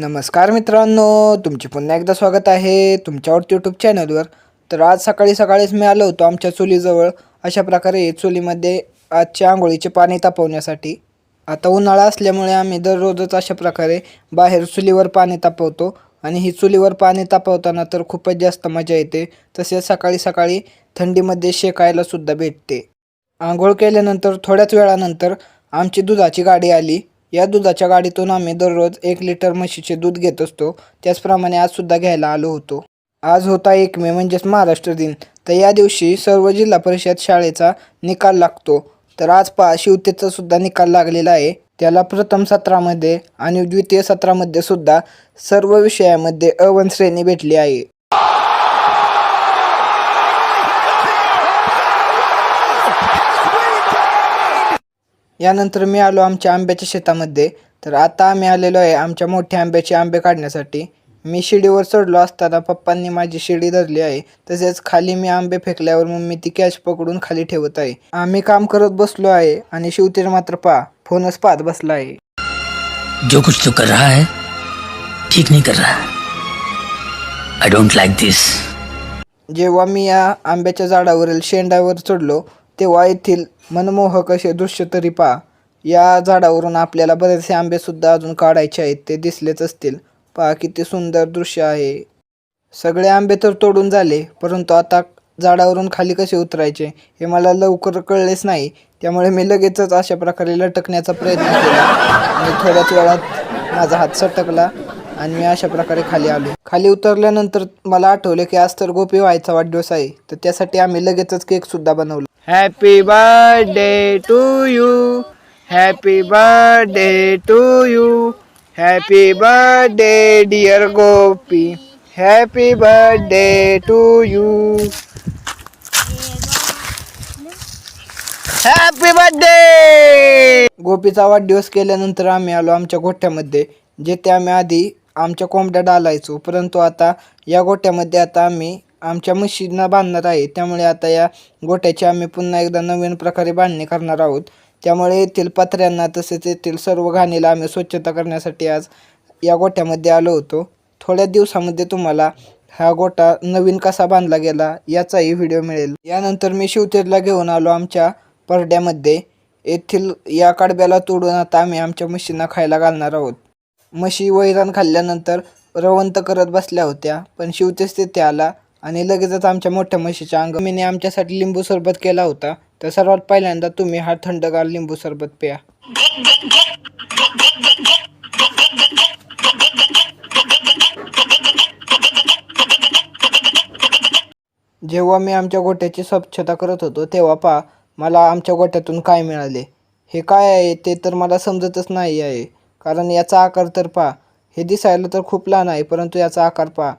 नमस्कार मित्रांनो तुमचे पुन्हा एकदा स्वागत आहे तुमच्यावरती यूट्यूब चॅनलवर तर आज सकाळी सकाळीच मी आलो होतो आमच्या चुलीजवळ. अशा प्रकारे चुलीमध्ये आजच्या आंघोळीचे पाणी तापवण्यासाठी. आता उन्हाळा असल्यामुळे आम्ही दररोजच अशा प्रकारे बाहेर चुलीवर पाणी तापवतो. आणि ही चुलीवर पाणी तापवताना तर खूपच जास्त मजा येते. तसेच सकाळी सकाळी थंडीमध्ये शेकायला सुद्धा भेटते. आंघोळ केल्यानंतर थोड्याच वेळानंतर आमची दुधाची गाडी आली. या दुधाच्या गाडीतून आम्ही दररोज एक लिटर म्हशीचे दूध घेत असतो. त्याचप्रमाणे आजसुद्धा घ्यायला आलो होतो. आज होता एक मे म्हणजेच महाराष्ट्र दिन. तर या दिवशी सर्व जिल्हा परिषद शाळेचा निकाल लागतो. तर आज पहा शिवतेचा सुद्धा निकाल लागलेला आहे. त्याला प्रथम सत्रामध्ये आणि द्वितीय सत्रामध्ये सुद्धा सर्व विषयामध्ये अवन श्रेणी भेटली आहे. यानंतर मी आलो आमच्या आंब्याच्या शेतामध्ये. तर आता आम्ही आलेलो आहे आमच्या मोठ्या आंब्याचे आंबे काढण्यासाठी. मी शिडीवर चढलो असताना पप्पांनी माझी शिडी धरली आहे. तसेच खाली मी आंबे फेकल्यावर मम्मी ती कॅच पकडून खाली ठेवत आहे. आम्ही काम करत बसलो आहे आणि शिवतीर मात्र पा फोनच पाहत बसला आहे. जो कुछ तू कर रहा है ठीक नहीं कर रहा. आई डोंट लाइक दिस जेव्हा मी या आंब्याच्या झाडावरील शेंडावर चढलो तेव्हा येथील मनमोहक असे दृश्य तरी पहा. या झाडावरून आपल्याला बरेचसे आंबेसुद्धा अजून काढायचे आहेत. ते दिसलेच असतील. पहा किती सुंदर दृश्य आहे. सगळे आंबे तर तोडून झाले परंतु आता झाडावरून खाली कसे उतरायचे हे मला लवकर कळलेच नाही. त्यामुळे मी लगेचच अशा प्रकारे लटकण्याचा प्रयत्न केला. आणि थोड्याच वेळात माझा हात सटकला आणि मी अशा प्रकारे खाली आलो. खाली उतरल्यानंतर मला आठवले की आज तर गोपी व्हायचा वाढदिवस आहे. तर त्यासाठी आम्ही लगेचच केकसुद्धा बनवला. Happy birthday to you happy birthday to you happy birthday dear Gopi happy birthday to you happy birthday गोपीचा वाढदिवस केल्यानंतर आम्ही आलो आमच्या गोठ्यामध्ये जेथे आम्ही आधी आमच्या कोंबड्या डालायचो. परंतु आता या गोठ्यामध्ये आता आम्ही आमच्या म्हशींना बांधणार आहे. त्यामुळे आता या गोट्याची आम्ही पुन्हा एकदा नवीन प्रकारे बांधणी करणार आहोत. त्यामुळे येथील पत्र्यांना तसेच येथील सर्व घाणीला आम्ही स्वच्छता करण्यासाठी आज या गोठ्यामध्ये आलो होतो. थोड्या दिवसामध्ये तुम्हाला हा गोटा नवीन कसा बांधला गेला याचाही व्हिडिओ मिळेल. यानंतर मी शिवतेरला घेऊन आलो आमच्या परड्यामध्ये. येथील या कडब्याला तोडून आता आम्ही आमच्या म्हशींना खायला घालणार आहोत. म्हशी वैरण खाल्ल्यानंतर रवंत करत बसल्या होत्या पण शिवतेच तिथे आला. आणि लगेचच आमच्या मोठ्या म्हशीच्या अंग मीने आमच्यासाठी लिंबू सरबत केला होता. तर सर्वात पहिल्यांदा तुम्ही हा थंडगार लिंबू सरबत प्या. जेव्हा मी आमच्या गोट्याची स्वच्छता करत होतो तेव्हा पा मला आमच्या गोट्यातून काय मिळाले. हे काय आहे ते तर मला समजतच नाही आहे. कारण याचा आकार तर पा हे दिसायला तर खूप लहान आहे परंतु याचा आकार पा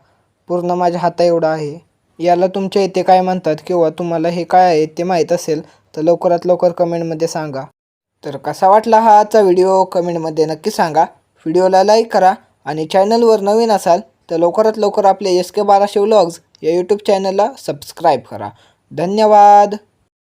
पूर्ण माझ्या हाता एवढा आहे. याला तुमच्या इथे काय म्हणतात किंवा तुम्हाला हे काय आहे ते माहीत असेल तर लवकरात लवकर कमेंटमध्ये सांगा. तर कसा वाटला हा आजचा व्हिडिओ? कमेंटमध्ये नक्की सांगा. व्हिडिओला लाईक करा आणि चॅनलवर नवीन असाल तर लवकरात लवकर आपले एस के बाराशे व्लॉग्स या यूट्यूब चॅनलला सबस्क्राईब करा. धन्यवाद!